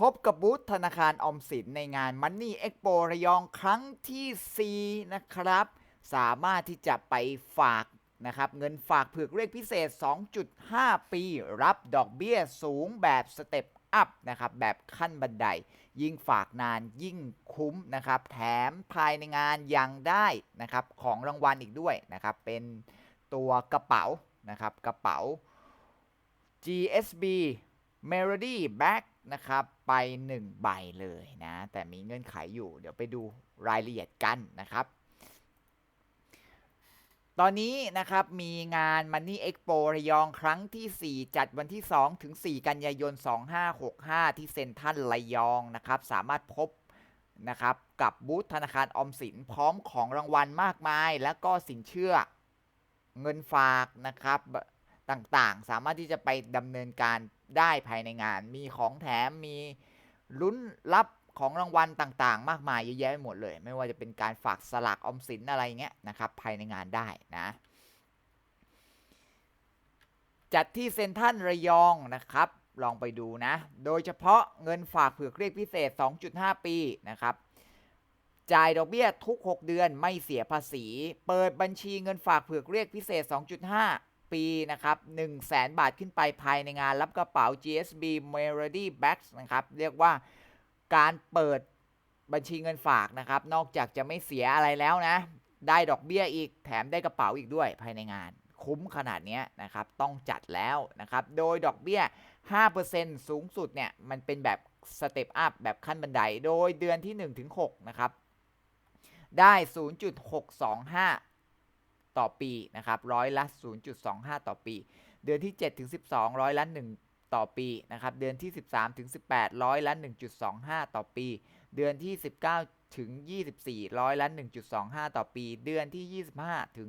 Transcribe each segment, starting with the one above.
พบกับบูธธนาคารออมสินในงาน Money Expo ระยองครั้งทีสี่4 นะครับ สามารถที่จะไปฝากนะครับ เงินฝากเผือกเรียกพิเศษ 2.5 ปี รับดอกเบี้ยสูงแบบสเต็ปอัพนะครับ แบบขั้นบันได ยิ่งฝากนานยิ่งคุ้มนะครับ แถมภายในงานยังได้นะครับ ของรางวัลอีกด้วยนะครับ เป็นตัวกระเป๋านะครับ กระเป๋า GSB Melody Bag นะครับ ไป 1 ใบเลยนะ แต่มีเงื่อนไขอยู่ เดี๋ยวไปดูรายละเอียดกันนะครับ ตอนนี้นะครับมีงาน Money Expo ระยองครั้งที่ 4 จัดวันที่ 2 ถึง 4 กันยายน 2565 ที่เซ็นทรัลระยองนะครับ สามารถพบนะครับกับบูธธนาคารออมสินพร้อมของรางวัลมากมาย และก็สินเชื่อเงินฝากนะครับ ต่างๆ สามารถที่จะไปดำเนินการได้ภายในงาน มีของแถมมีลุ้นรับของรางวัลต่างๆ มากมายเยอะแยะไปหมดเลย ไม่ว่าจะเป็นการฝากสลากออมสินอะไรเงี้ยนะครับภายในงานได้นะจัดที่เซ็นทรัลระยองนะครับ ลองไปดูนะ โดยเฉพาะเงินฝากเผื่อเรียกพิเศษ 2.5 ปีนะครับ จ่ายดอกเบี้ยทุก 6 เดือนไม่เสียภาษี เปิดบัญชีเงินฝากเผื่อเรียกพิเศษ 2.5 ปีนะครับ1 0 0 0 0แบาทขึ้นไปภายในงานรับกระเป๋า GSB Melody Bags นะครับเรียกว่าการเปิดบัญชีเงินฝากนะครับ นอกจากจะไม่เสียอะไรแล้วนะ ได้ดอกเบี้ยอีกแถมได้กระเป๋าอีกด้วยภายในงาน คุ้มขนาดนี้นะครับ ต้องจัดแล้วนะครับ โดยดอกเบี้ย 5%สูงสุดเนี่ย มันเป็นแบบสเต็ปอัพแบบขั้นบันได โดยเดือนที่ 1-6 นะครับ ได้ 0.625 ต่อปีนะครับร้อยละ 0.25 ต่อปี เดือนที่ 7 ถึง 12 ร้อยละ 1 ต่อปีนะครับเดือนที่ 13 ถึง 18 ร้อยละ 1.25 ต่อปี เดือนที่ 19 ถึง 24 ร้อยละ 1.25 ต่อปี เดือนที่ 25 ถึง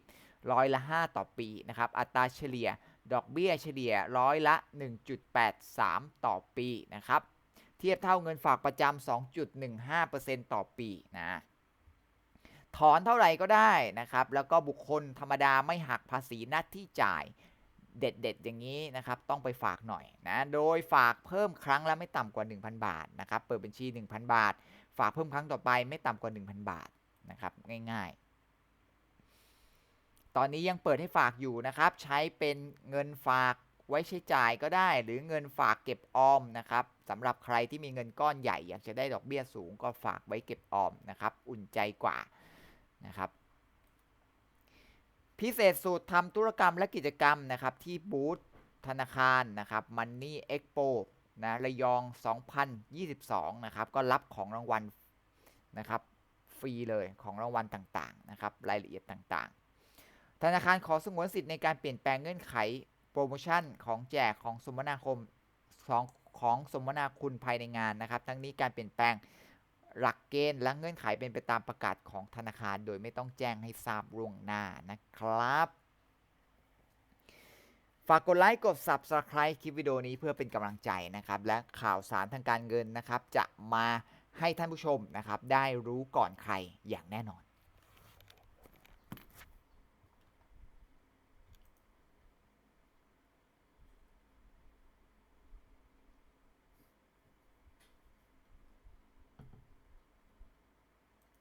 30 ร้อยละ 5 ต่อปีนะครับอัตราเฉลี่ยดอกเบี้ยเฉลี่ยร้อยละ 1.83 ต่อปีนะครับเทียบเท่าเงินฝากประจำ2.15%ต่อปีนะ ถอนเท่าไหร่ก็ได้นะครับ แล้วก็บุคคลธรรมดาไม่หักภาษีหน้าที่จ่ายเด็ดๆ อย่างนี้นะครับ ต้องไปฝากหน่อยนะ โดยฝากเพิ่มครั้งละไม่ต่ำกว่า 1,000 บาทนะครับ เปิดบัญชี 1,000 บาท ฝากเพิ่มครั้งต่อไปไม่ต่ำกว่า 1,000 บาทนะครับ ง่ายๆ ตอนนี้ยังเปิดให้ฝากอยู่นะครับ ใช้เป็นเงินฝากไว้ใช้จ่ายก็ได้ หรือเงินฝากเก็บออมนะครับสำหรับใครที่มีเงินก้อนใหญ่ อยากจะได้ดอกเบี้ยสูงก็ฝากไว้เก็บออมนะครับ อุ่นใจกว่า นะครับ พิเศษสูตรทำธุรกรรมและกิจกรรมนะครับ ที่บูธธนาคารนะครับ Money Expo นะระยอง 2022 นะครับ ก็รับของรางวัลนะครับฟรีเลยของรางวัลต่างๆนะครับรายละเอียดต่างๆ ธนาคารขอสงวนสิทธิ์ในการเปลี่ยนแปลงเงื่อนไข โปรโมชั่นของแจกของสมนาคมของของสมนาคุณภายในงานนะครับ ทั้งนี้การเปลี่ยนแปลง หลักเกณฑ์และเงื่อนไขเป็นไปตามประกาศของธนาคาร โดยไม่ต้องแจ้งให้ทราบล่วงหน้านะครับ ฝากกดไลค์กด Subscribe คลิปวิดีโอนี้เพื่อเป็นกำลังใจนะครับ และข่าวสารทางการเงินนะครับ จะมาให้ท่านผู้ชมนะครับ ได้รู้ก่อนใครอย่างแน่นอน